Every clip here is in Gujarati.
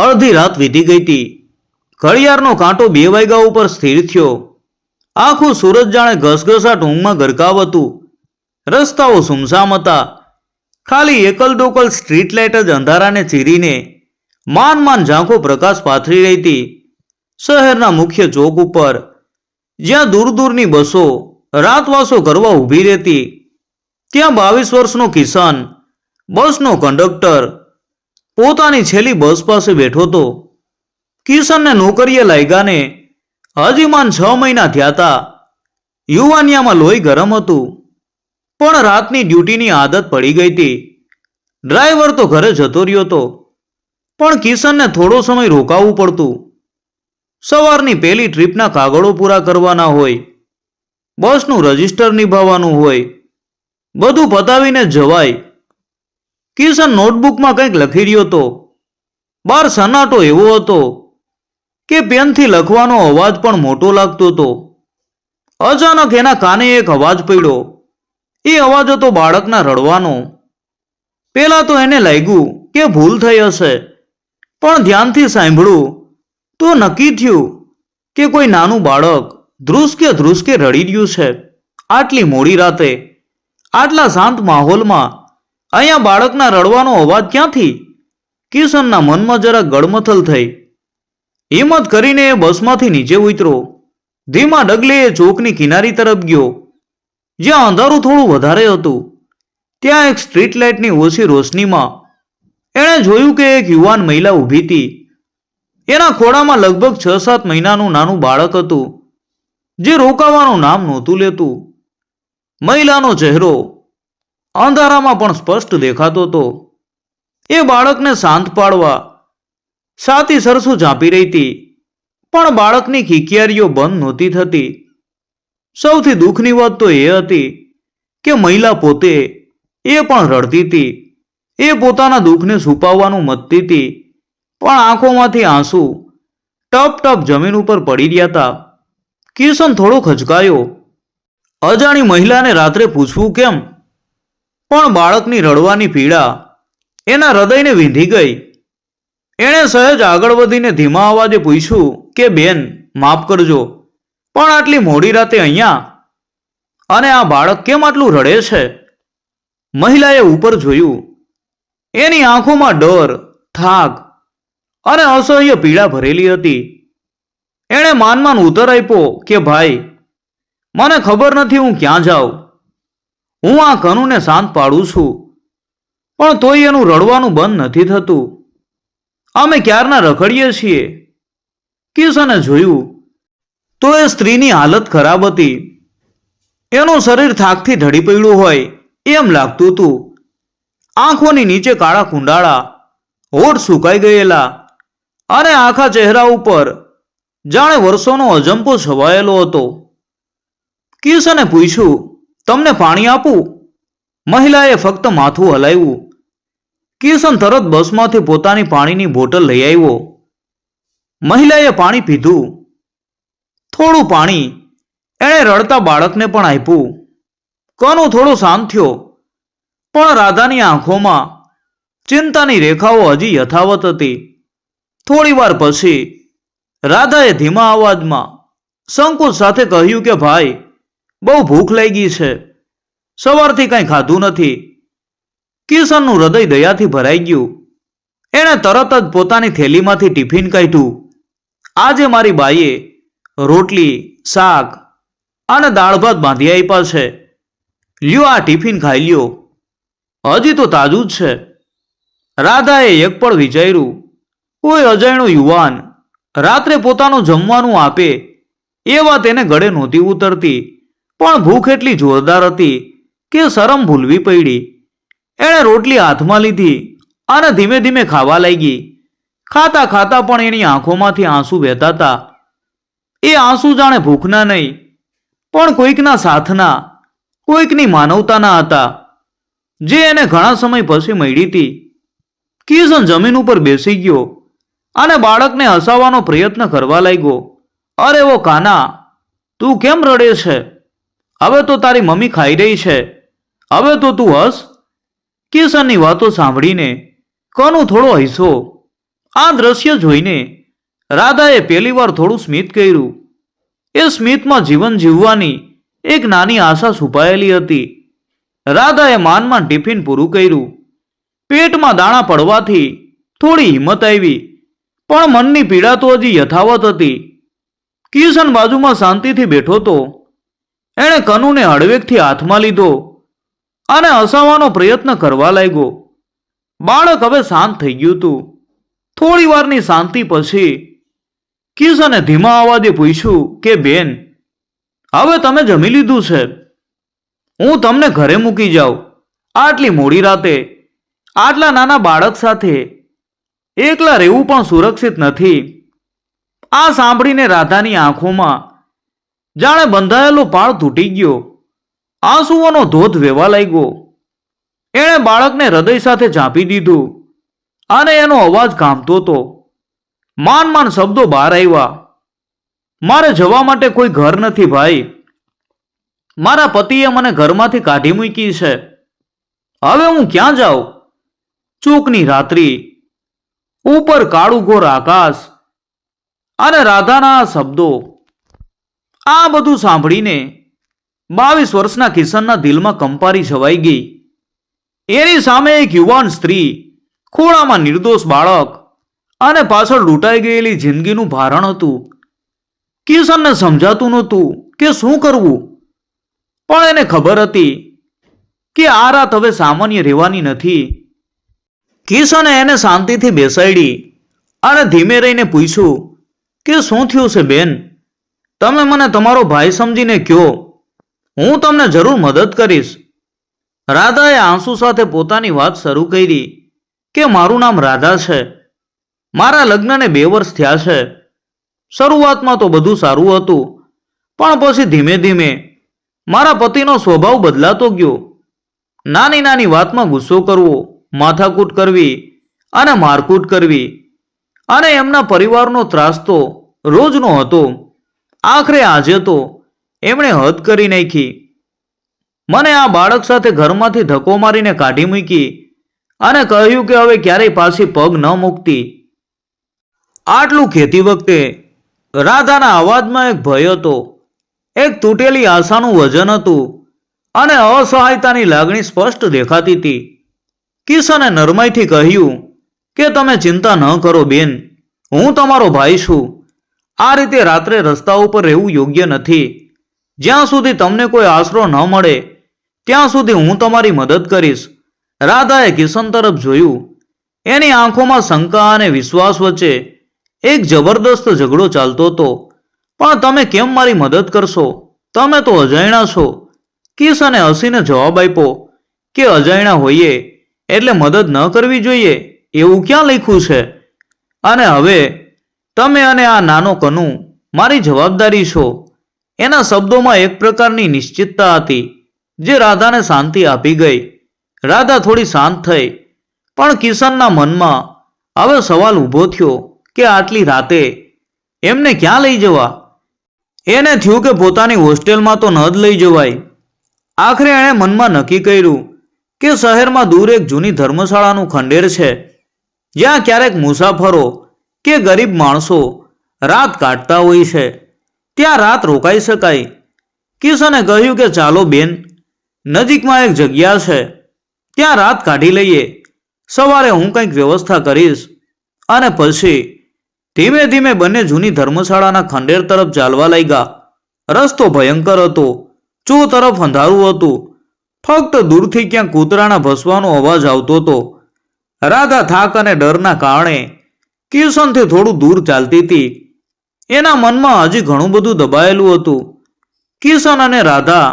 અડધી રાત વીતી ગઈ હતી. ઘડિયાળનો કાંટો બે વાગ્યા ઉપર સ્થિર થયો. આખું સુરત જાણે ઘસઘસાટ ઊંઘમાં ગરકાવ હતું. રસ્તાઓ સુમસામ હતા. ખાલી એકલ દોકલ સ્ટ્રીટ લાઇટ જ અંધારાને ચીરીને માન માન ઝાંખો પ્રકાશ પાથરી રહી હતી. શહેરના મુખ્ય ચોક ઉપર, જ્યાં દૂર દૂરની બસો, રાતવાસો કરવા ઊભી રહેતી. ત્યાં બાવીસ વર્ષનો કિસાન, બસનો કંડક્ટર પોતાની છેલ્લી બસ પાસે બેઠો હતો. કિશનને નોકરીએ લાગ્યાને હજીમાન છ મહિના થયા હતા યુવાનિયામાં લોહી ગરમ હતું. પણ રાતની ડ્યુટીની આદત પડી ગઈ હતી. ડ્રાઈવર તો ઘરે જતો રહ્યો હતો. પણ કિશનને થોડો સમય રોકાવું પડતું. સવારની પહેલી ટ્રીપના કાગળો પૂરા કરવાના હોય. બસનું રજિસ્ટર નિભાવવાનું હોય. બધું પતાવીને જવાય. કિશન નોટબુકમાં કંઈક લખી રહ્યો હતો. બાર સન્નાટો એવો હતો કે પેનથી લખવાનો અવાજ પણ મોટો લાગતો હતો. અચાનક એના કાને એક અવાજ પડ્યો. એ અવાજ હતો બાળકના રડવાનો. પેલા તો એને લાગ્યું કે ભૂલ થઈ હશે. પણ ધ્યાનથી સાંભળ્યું તો નક્કી થયું કે કોઈ નાનું બાળક ધ્રુસકે ધ્રુસકે રડી રહ્યું છે. આટલી મોડી રાતે આટલા શાંત માહોલમાં અહીંયા બાળકના રડવાનો અવાજ ક્યાંથી? કિશનના મનમાં જરા ગડમથલ થઈ. હિંમત કરીને એ બસમાંથી નીચે ઉતરો. ધીમા ડગલે એ ચોકની કિનારી તરફ ગયો. જ્યાં અંધારું થોડું વધારે હતું. ત્યાં એક સ્ટ્રીટ લાઇટની ઓછી રોશનીમાં એણે જોયું કે એક યુવાન મહિલા ઊભી હતી. એના ખોળામાં લગભગ છ સાત મહિનાનું નાનું બાળક હતું, જે રોકાવાનું નામ નહોતું લેતું. મહિલાનો ચહેરો અંધારામાં પણ સ્પષ્ટ દેખાતો હતો. એ બાળકને શાંત પાડવા સાતી સરસું ઝાંપી રહી હતી, પણ બાળકની ખીખિયારીઓ બંધ નહોતી થતી. સૌથી દુઃખની વાત તો એ હતી કે મહિલા પોતે એ પણ રડતી હતી. એ પોતાના દુઃખને છુપાવવાનું મતતી હતી, પણ આંખોમાંથી આંસુ ટપ ટપ જમીન ઉપર પડી રહ્યા હતા. કિશન થોડો ખચકાયો. અજાણી મહિલાને રાત્રે પૂછવું કેમ? પણ બાળકની રડવાની પીડા એના હૃદયને વીંધી ગઈ. એણે સહેજ આગળ વધીને ધીમા અવાજે પૂછ્યું કે, બેન, માફ કરજો, પણ આટલી મોડી રાતે અહીંયા? અને આ બાળક કેમ આટલું રડે છે? મહિલાએ ઉપર જોયું. એની આંખોમાં ડર, થાક અને અસહ્ય પીડા ભરેલી હતી. એણે માન માન ઉતર આપ્યો કે, ભાઈ, મને ખબર નથી હું ક્યાં જાઉં. હું આ કનુને શાંત પાડું છું. પણ તોય એનું રડવાનું બંધ નથી થતું. અમે ક્યારના રખડીએ છીએ? કિશને જોયું. તો એ સ્ત્રીની હાલત ખરાબ હતી. એનું શરીર થાકથી ઢળી પડ્યું હોય એમ લાગતું હતું. આંખોની નીચે કાળા કુંડાળા, હોઠ સુકાઈ ગયેલા અને આખા ચહેરા ઉપર જાણે વર્ષોનો અજંપો છવાયેલો હતો. કિશને પૂછ્યું તમને પાણી આપું? મહિલાએ ફક્ત માથું હલાવ્યું. કિશન તરત બસમાંથી પોતાની પાણીની બોટલ લઈ આવ્યો. મહિલાએ પાણી પીધું. થોડું પાણી. એણે રડતા બાળકને પણ આપ્યું. કનુ થોડો શાંત થયો. પણ રાધાની આંખોમાં ચિંતાની રેખાઓ હજી યથાવત હતી. થોડીવાર પછી રાધાએ ધીમા અવાજમાં સંકોચ સાથે કહ્યું કે, ભાઈ બહુ ભૂખ લાગી છે. સવારથી કંઈ ખાધું નથી. કિશનનું હૃદય દયાથી ભરાઈ ગયું. એણે તરત જ પોતાની થેલીમાંથી ટિફિન કાઢ્યું. આજે મારી બાઈએ રોટલી, શાક અને દાળ ભાત બાંધી આપ્યા છે. લ્યો આ ટિફિન ખાઈ લ્યો. હજી તો તાજું જ છે. રાધાએ એક પણ વિચાર્યું. કોઈ અજાણ્યો યુવાન રાત્રે પોતાનું જમવાનું આપે એ વાત એને ગળે નહોતી ઉતરતી. પણ ભૂખ એટલી જોરદાર હતી કે શરમ ભૂલવી પડી. એણે રોટલી હાથમાં લીધી અને ધીમે ધીમે ખાવા લાગી. ખાતા ખાતા પણ એની આંખોમાંથી આંસુ વહેતા હતા. એ આંસુ જાણે ભૂખના નહીં, પણ કોઈકના સાથના, કોઈકની માનવતાના હતા. જે એને ઘણા સમય પછી મળી હતી. કિશન જમીન ઉપર બેસી ગયો અને બાળકને હસાવવાનો પ્રયત્ન કરવા લાગ્યો. અરે વો કાના, તું કેમ રડે છે? હવે તો તારી મમ્મી ખાઈ રહી છે. હવે તો તું હસ. કિશનની વાતો સાંભળીને કનુ થોડો હૈસો આ દ્રશ્ય જોઈને રાધાએ પહેલીવાર થોડું સ્મિત કર્યું. એ સ્મિતમાં જીવન જીવવાની એક નાની આશા છુપાયેલી હતી. રાધાએ માનમાં ટિફિન પૂરું કર્યું. પેટમાં દાણા પડવાથી થોડી હિંમત આવી, પણ મનની પીડા તો હજી યથાવત હતી. કિશન બાજુમાં શાંતિથી બેઠો તો એણે કનુને હળવેકથી હાથમાં લીધો અને હસાવવાનો પ્રયત્ન કરવા લાગ્યો. બાળક હવે શાંત થઈ ગયું હતું. થોડી વારની શાંતિ પછી કિશને ધીમા અવાજે પૂછ્યું કે, બેન, હવે તમે જમી લીધું છે. હું તમને ઘરે મૂકી જાઉં. આટલી મોડી રાતે, આટલા નાના બાળક સાથે, એકલા રહેવું પણ સુરક્ષિત નથી. આ સાંભળીને રાધાની આંખોમાં જાણે બંધાયેલો પાળ તૂટી ગયો. આંસુઓનો ધોધ વેવા લાગ્યો. એણે બાળકને હૃદય સાથે ઝાંપી દીધું અને એનો અવાજ ગામતો હતો. માન માન શબ્દો બહાર આવ્યા. મારે જવા માટે કોઈ ઘર નથી ભાઈ. મારા પતિએ મને ઘરમાંથી કાઢી મૂકી છે. હવે હું ક્યાં જાઉં? ચૂકની રાત્રિ. ઉપર કાળુ ઘોર આકાશ અને રાધાના શબ્દો આ બધું સાંભળીને બાવીસ વર્ષના કિશનના દિલમાં કંપારી છવાઈ ગઈ. એની સામે એક યુવાન સ્ત્રી, ખોળામાં નિર્દોષ બાળક અને પાછળ લૂંટાઈ ગયેલી જિંદગીનું ભારણ હતું. કિશનને સમજાતું નહોતું કે શું કરવું. પણ એને ખબર હતી કે આ રાત હવે સામાન્ય રહેવાની નથી. કિશને એને શાંતિથી બેસાડી અને ધીમે રહીને પૂછ્યું કે શું થયું છે બેન? તમે મને તમારો ભાઈ સમજીને કહો. હું તમને જરૂર મદદ કરીશ. રાધાએ આંસુ સાથે પોતાની વાત શરૂ કરી કે મારું નામ રાધા છે. મારા લગ્નને બે વર્ષ થયા છે. શરૂઆતમાં તો બધું સારું હતું, પણ પછી ધીમે ધીમે મારા પતિનો સ્વભાવ બદલાતો ગયો. નાની નાની વાતમાં ગુસ્સો કરવો, માથાકૂટ કરવી અને મારકૂટ કરવી અને એમના પરિવારનો ત્રાસ તો રોજનો હતો. આખરે આજે તો એમણે હદ કરી નાખી. મને આ બાળક સાથે ઘરમાંથી ધક્કો મારીને કાઢી મૂકી અને કહ્યું કે હવે ક્યારેય પાછી પગ ન મૂકતી. આટલું ખેતી વખતે રાધાના અવાજમાં એક ભય હતો. એક તૂટેલી આશાનું વજન હતું અને અસહાયતાની લાગણી સ્પષ્ટ દેખાતી હતી. કિશને નરમાઈથી કહ્યું કે તમે ચિંતા ન કરો બેન, હું તમારો ભાઈ છું. આ રીતે રાત્રે રસ્તા ઉપર રહેવું યોગ્ય નથી. જ્યાં સુધી તમને કોઈ આશરો ન મળે, ત્યાં સુધી હું તમારી મદદ કરીશ. રાધાએ કિશન તરફ જોયું. એની આંખોમાં શંકા અને વિશ્વાસ વચ્ચે એક જબરદસ્ત ઝઘડો ચાલતો હતો. પણ તમે કેમ મારી મદદ કરશો? તમે તો અજાણ્યા છો. કિશને હસીને જવાબ આપ્યો કે, અજાણ્યા હોઈએ, એટલે મદદ ન કરવી જોઈએ? એવું ક્યાં લખ્યું છે? અને હવે તમે અને આ નાનો કનુ મારી જવાબદારી છો. એના શબ્દોમાં એક પ્રકારની નિશ્ચિતતા હતી, જે રાધાને શાંતિ આપી ગઈ. રાધા થોડી શાંત થઈ, પણ કિશનના મનમાં હવે સવાલ ઊભો થયો કે આટલી રાતે એમને ક્યાં લઈ જવા? એને થયું કે પોતાની હોસ્ટેલમાં તો ન જ લઈ જવાય. આખરે એણે મનમાં નક્કી કર્યું કે શહેરમાં દૂર એક જૂની ધર્મશાળાનું ખંડેર છે. જ્યાં ક્યારેક મુસાફરો કે ગરીબ માણસો રાત કાઢતા હોય છે. ત્યાં રાત રોકાઈ શકાય. કિશને કહ્યું કે ચાલો બેન, નજીકમાં એક જગ્યા છે. ત્યાં રાત કાઢી લઈએ. સવારે હું કંઈક વ્યવસ્થા કરીશ. અને પછી ધીમે ધીમે બંને જૂની ધર્મશાળાના ખંડેર તરફ ચાલવા લાગ્યા. રસ્તો ભયંકર હતો. ચો તરફ અંધારું હતું. ફક્ત દૂરથી ક્યાં કૂતરાના ભસવાનો અવાજ આવતો હતો. રાધા થાક અને ડરના કારણે કિશનથી થોડું દૂર ચાલતી હતી. એના મનમાં હજી ઘણું બધું દબાયેલું હતું. કિશન અને રાધા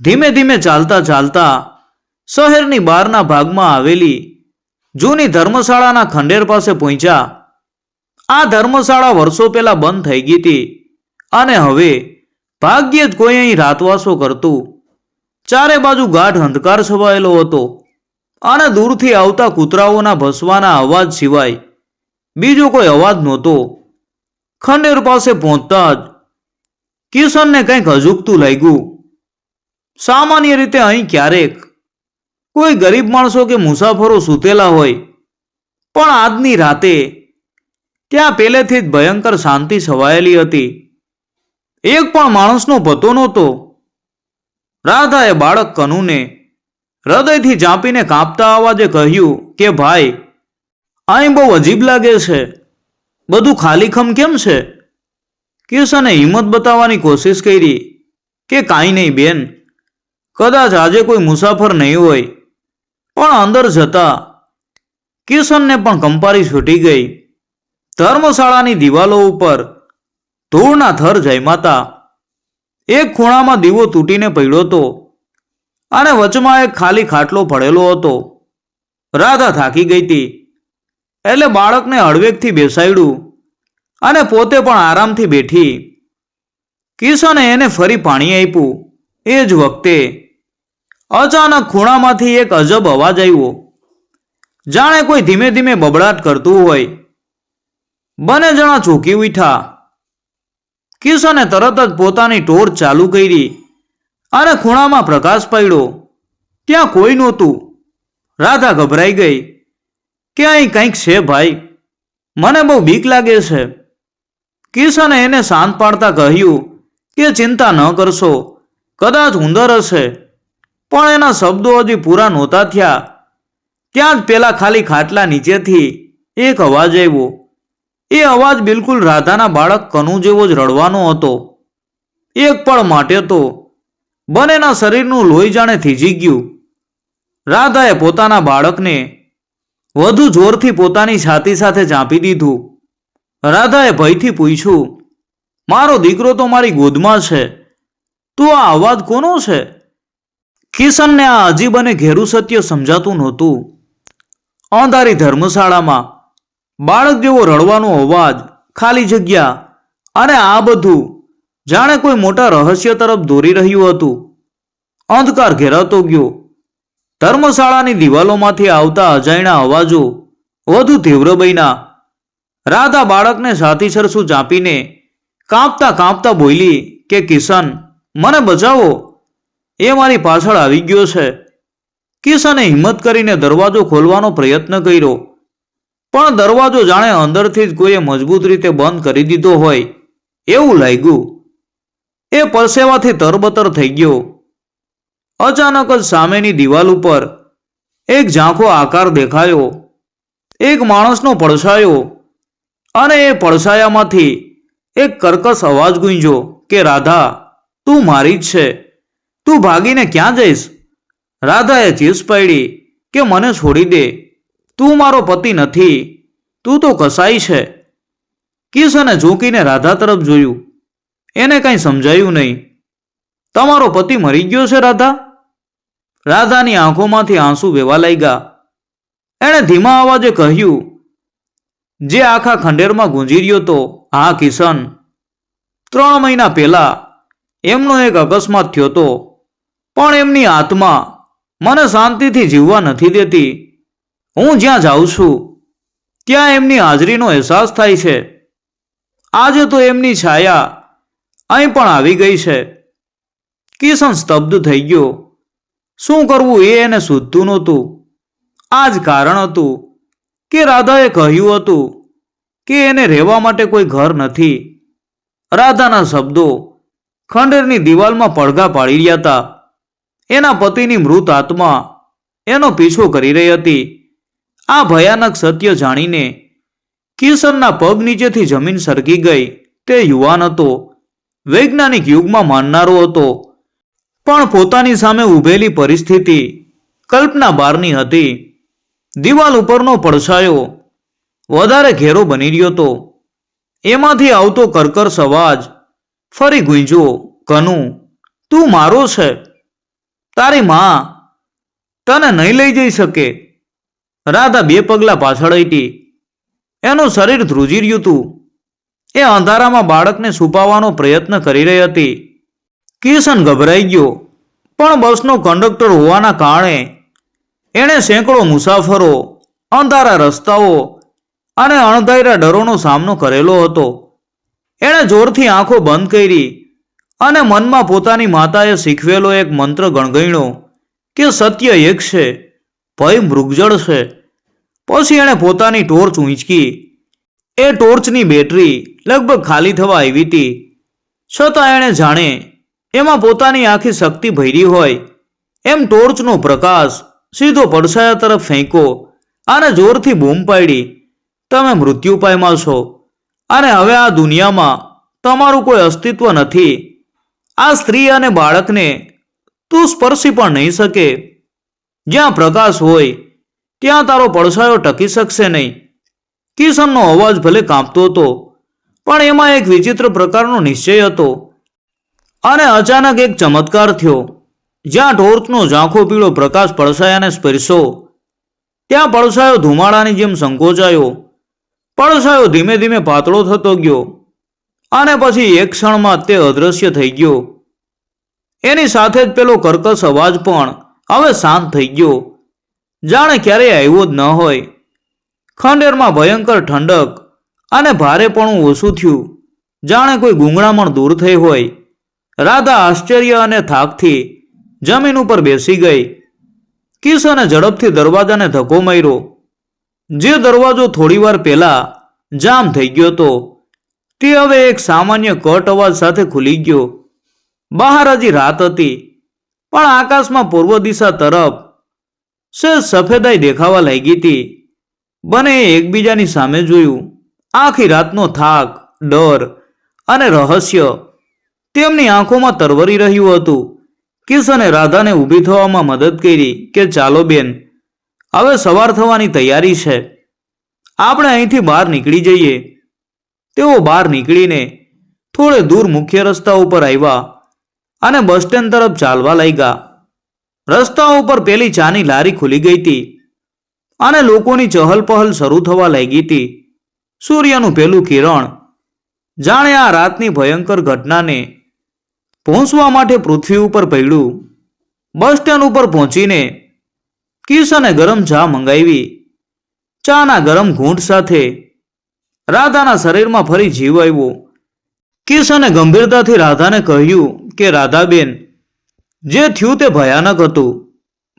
ધીમે ધીમે ચાલતા ચાલતા શહેરની બહારના ભાગમાં આવેલી જૂની ધર્મશાળાના ખંડેર પાસે પહોંચ્યા. આ ધર્મશાળા વર્ષો પહેલા બંધ થઈ ગઈ હતી અને હવે ભાગ્યે જ કોઈ અહીં રાતવાસો કરતું. ચારે બાજુ ગાઢ અંધકાર છવાયેલો હતો અને દૂરથી આવતા કૂતરાઓના ભસવાના અવાજ સિવાય બીજો કોઈ અવાજ નહોતો. ખંડેર પાસે પહોંચતા જ કિશનને કંઈક અજુકતું લાગ્યું. સામાન્ય રીતે અહીં ક્યારેક કોઈ ગરીબ માણસો કે મુસાફરો સૂતેલા હોય, પણ આજની રાતે ત્યાં પહેલેથી જ ભયંકર શાંતિ છવાયેલી હતી. એક પણ માણસનો પતો નહોતો. રાધાએ બાળક કનુને હૃદયથી ચાંપીને કાંપતા અવાજે કહ્યું કે, ભાઈ અહીં બહુ અજીબ લાગે છે. બધું ખાલીખમ કેમ છે? કિશને હિંમત બતાવવાની કોશિશ કરી કે કાંઈ નહીં બેન. કદાચ આજે કોઈ મુસાફર નહીં હોય. પણ અંદર જતા કિશનને પણ કંપારી છૂટી ગઈ. ધર્મશાળાની દિવાલો ઉપર ધૂળના થર જયમાતા એક ખૂણામાં દીવો તૂટીને પડ્યો હતો અને વચમાં એક ખાલી ખાટલો પડેલો હતો. રાધા થાકી ગઈ હતી. એટલે બાળકને હળવેકથી બેસાડ્યું અને પોતે પણ આરામથી બેઠી. કિશને એને ફરી પાણી આપ્યું. એ જ વખતે અચાનક ખૂણામાંથી એક અજબ અવાજ આવ્યો. જાણે કોઈ ધીમે ધીમે બબડાટ કરતું હોય. બંને જણા ચોંકી ઉઠ્યા. કિશને તરત જ પોતાની ટોર્ચ ચાલુ કરી અને ખૂણામાં પ્રકાશ પડ્યો. ત્યાં કોઈ નહોતું. રાધા ગભરાઈ ગઈ. કે અહીં કંઈક છે ભાઈ? મને બહુ બીક લાગે છે. કિશને એને શાંત પાડતા કહ્યું કે ચિંતા ન કરશો, કદાચ ઉંદર હશે. પણ એના શબ્દો હજી પૂરા નહોતા થયા. ત્યાં જ પેલા ખાલી ખાટલા નીચેથી એક અવાજ આવ્યો. એ અવાજ બિલકુલ રાધાના બાળક કનુ જેવો જ રડવાનો હતો. એક પળ માટે તો બંનેના શરીરનું લોહી જાણે થીજી ગયું. રાધાએ પોતાના બાળકને વધુ જોરથી પોતાની છાતી સાથે ચાંપી દીધું. રાધાએ ભયથી પૂછ્યું, મારો દીકરો તો મારી ગોદમાં છે. તું આ અવાજ કોનો છે? કિશનને આ અજીબ અને ઘેરું સત્ય સમજાતું નહોતું. અંધારી ધર્મશાળામાં બાળક જેવો રડવાનો અવાજ, ખાલી જગ્યા અને આ બધું જાણે કોઈ મોટા રહસ્ય તરફ દોરી રહ્યું હતું. અંધકાર ઘેરાતો ગયો. ધર્મશાળાની દિવાલોમાંથી આવતા અજાણ્યા અવાજો વધુ તીવ્ર બન્યા. રાધા બાળકને સાથી સરસું ચાંપીને કાંપતા કાંપતા બોલી કે, કિશન, મને બચાવો. એ મારી પાછળ આવી ગયો છે. કિશને હિંમત કરીને દરવાજો ખોલવાનો પ્રયત્ન કર્યો. પણ દરવાજો જાણે અંદરથી જ કોઈએ મજબૂત રીતે બંધ કરી દીધો હોય. એવું લાગ્યું. એ પરસેવાથી તરબતર થઈ ગયો. અચાનક જ સામેની દિવાલ ઉપર એક ઝાંખો આકાર દેખાયો. એક માણસનો પડછાયો અને એ પડછાયામાંથી એક કર્કશ અવાજ ગુંજ્યો કે, રાધા, તું મારી જ છે. તું ભાગીને ક્યાં જઈશ? રાધાએ ચીસ પાડી કે, મને છોડી દે. તું મારો પતિ નથી. તું તો કસાઈ છે. કિશને ઝૂકીને રાધા તરફ જોયું. એને કંઈ સમજાયું નહીં. તમારો પતિ મરી ગયો છે, રાધા? રાધાની આંખોમાંથી આંસુ વહેવા લાગ્યા. એણે ધીમા અવાજે કહ્યું, જે આખા ખંડેરમાં ગુંજી રહ્યો તો હા કિશન ત્રણ મહિના પહેલા એમનો એક અકસ્માત થયો તો, પણ એમની આત્મા મને શાંતિથી જીવવા નથી દેતી. હું જ્યાં જાઉં છું, ત્યાં એમની હાજરીનો અહેસાસ થાય છે. આજે તો એમની છાયા અહીં પણ આવી ગઈ છે. કિશન સ્તબ્ધ થઈ ગયો. શું કરવું એ એને શોધતું નહોતું. આ જ કારણ હતું કે રાધાએ કહ્યું હતું કે એને રહેવા માટે કોઈ ઘર નથી. રાધાના શબ્દો ખંડેરની દિવાલમાં પડઘા પાડી રહ્યા હતા. એના પતિની મૃત આત્મા એનો પીછો કરી રહી હતી. આ ભયાનક સત્ય જાણીને કિશનના પગ નીચેથી જમીન સરકી ગઈ. તે યુવાન હતો. વૈજ્ઞાનિક યુગમાં માનનારો હતો. પણ પોતાની સામે ઊભેલી પરિસ્થિતિ કલ્પના બહારની હતી. દિવાલ ઉપરનો પડછાયો વધારે ઘેરો બની રહ્યો હતો. એમાંથી આવતો કરકર અવાજ ફરી ગુંજો કનુ, તું મારો છે. તારી માં તને નહીં લઈ જઈ શકે. રાધા બે પગલા પાછળ હતી એનું શરીર ધ્રુજી રહ્યું હતું. એ અંધારામાં બાળકને છુપાવવાનો પ્રયત્ન કરી રહી હતી. કિશન ગભરાઈ ગયો. પણ બસનો કંડક્ટર હોવાના કારણે એણે સેંકડો મુસાફરો, અંધારા રસ્તાઓ અને અણધાર્યા ડરોનો સામનો કરેલો હતો. એણે જોરથી આંખો બંધ કરી અને મનમાં પોતાની માતાએ શીખવેલો એક મંત્ર ગણગણ્યો કે સત્ય એક છે, ભય મૃગજળ છે. પછી એણે પોતાની ટોર્ચ ઊંચકી. એ ટોર્ચની બેટરી લગભગ ખાલી થવા આવી હતી. છતાં એણે જાણે એમાં પોતાની આખી શક્તિ ભરી હોય. એમ ટોર્ચનો પ્રકાશ સીધો પડછાયા તરફ ફેંકો અને જોરથી બૂમ પાડી, તમે મૃત્યુ પામ્યા છો. અને હવે આ દુનિયામાં તમારું કોઈ અસ્તિત્વ નથી. આ સ્ત્રી અને બાળકને તું સ્પર્શી પણ નહીં શકે. જ્યાં પ્રકાશ હોય, ત્યાં તારો પડછાયો ટકી શકશે નહીં. કિશનનો અવાજ ભલે કાંપતો હતો, પણ એમાં એક વિચિત્ર પ્રકારનો નિશ્ચય હતો. અને અચાનક એક ચમત્કાર થયો. જ્યાં ટોર્ચનો ઝાંખો પીળો પ્રકાશ પડછાયાને સ્પર્શો. ત્યાં પડછાયો ધુમાડાની જેમ સંકોચાયો. પડછાયો ધીમે ધીમે પાતળો થતો ગયો. અને પછી એક ક્ષણમાં તે અદૃશ્ય થઈ ગયો. એની સાથે જ પેલો કર્કશ અવાજ પણ હવે શાંત થઈ ગયો. જાણે ક્યારેય આવ્યો જ ન હોય. ખંડેરમાં ભયંકર ઠંડક અને ભારેપણું ઓછું થયું. જાણે કોઈ ગૂંગળામણ દૂર થઈ હોય. રાધા આશ્ચર્ય અને થાકથી જમીન ઉપર બેસી ગઈ. કિશને ઝડપથી દરવાજાને ધક્કો માર્યો. જે દરવાજો થોડીવાર પહેલા જામ થઈ ગયો હતો. તે હવે એક સામાન્ય કટ અવાજ સાથે ખુલી ગયો. બહાર હજી રાત હતી, પણ આકાશમાં પૂર્વ દિશા તરફ સે સફેદાઈ દેખાવા લાગી હતી. બંને એકબીજાની સામે જોયું. આખી રાતનો થાક, ડર અને રહસ્ય તેમની આંખોમાં તરવરી રહ્યું હતું. કિશને રાધાને ઊભી થવામાં મદદ કરી કે ચાલો બેન, હવે સવાર થવાની તૈયારી છે. આપણે અહીંથી બહાર નીકળી જઈએ. તેઓ બહાર નીકળીને થોડે દૂર મુખ્ય રસ્તા ઉપર આવ્યા અને બસ સ્ટેન્ડ તરફ ચાલવા લાગ્યા. રસ્તા ઉપર પેલી ચાની લારી ખુલી ગઈ હતી અને લોકોની ચહલપહલ શરૂ થવા લાગી હતી. સૂર્યનું પેલું કિરણ જાણે આ રાતની ભયંકર ઘટનાને પહોંચવા માટે પૃથ્વી ઉપર પડ્યું. બસ સ્ટેન્ડ ઉપર પહોંચીને કિશને ગરમ ચા મંગાવી. ચાના ગરમ ઘૂંટ સાથે રાધાના શરીરમાં ફરી જીવ આવ્યો. કિશને ગંભીરતાથી રાધાને કહ્યું કે, રાધાબેન, જે થયું તે ભયાનક હતું,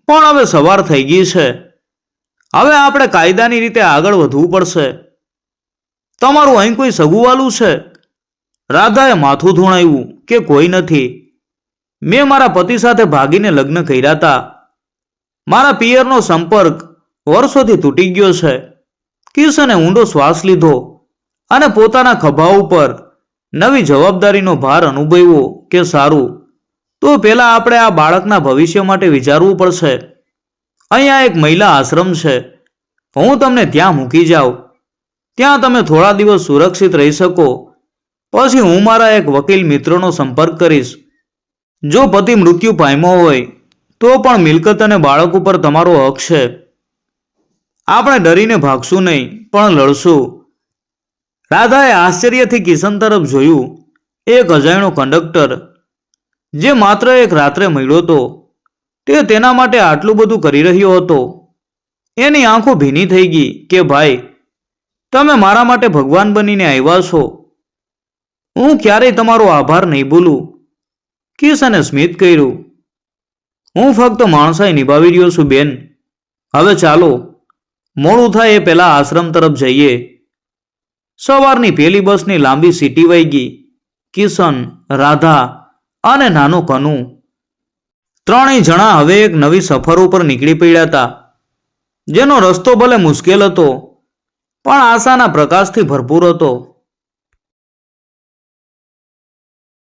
પણ હવે સવાર થઈ ગઈ છે. હવે આપણે કાયદાની રીતે આગળ વધવું પડશે. તમારું અહીં કોઈ સગુવાલું છે? રાધાએ માથું ધૂણાવ્યું કે કોઈ નથી. મેં મારા પતિ સાથે ભાગીને લગ્ન કર્યા હતા મારા પિયરનો સંપર્ક વર્ષોથી તૂટી ગયો છે. કિશને ઊંડો શ્વાસ લીધો અને પોતાના ખભા ઉપર નવી જવાબદારીનો ભાર અનુભવ્યો કે સારું, તો પહેલા આપણે આ બાળકના ભવિષ્ય માટે વિચારવું પડશે. અહીંયા એક મહિલા આશ્રમ છે. હું તમને ત્યાં મૂકી જાઉં. ત્યાં તમે થોડા દિવસ સુરક્ષિત રહી શકો. પછી હું મારા એક વકીલ મિત્રનો સંપર્ક કરીશ. જો પતિ મૃત્યુ પામ્યો હોય, તો પણ મિલકત અને બાળક ઉપર તમારો હક છે. આપણે ડરીને ભાગશું નહીં, પણ લડશું. રાધાએ આશ્ચર્યથી કિશન તરફ જોયું. એક અજાણ્યો કંડક્ટર, જે માત્ર એક રાત્રે મળ્યો હતો, તે તેના માટે આટલું બધું કરી રહ્યો હતો. એની આંખો ભીની થઈ ગઈ કે, ભાઈ, તમે મારા માટે ભગવાન બનીને આવ્યા છો. હું ક્યારેય તમારો આભાર નહીં ભૂલું. કિશને સ્મિત કર્યું. હું ફક્ત માણસાઈ નિભાવી રહ્યો છું, બેન. હવે ચાલો, મોડું થાય એ પહેલા આશ્રમ તરફ જઈએ. સવારની પહેલી બસની લાંબી સીટી વહી ગઈ. કિશન, રાધા અને નાનો કનુ. ત્રણેય જણા હવે એક નવી સફર ઉપર નીકળી પડ્યા હતા. જેનો રસ્તો ભલે મુશ્કેલ હતો, પણ આશાના પ્રકાશથી ભરપૂર હતો.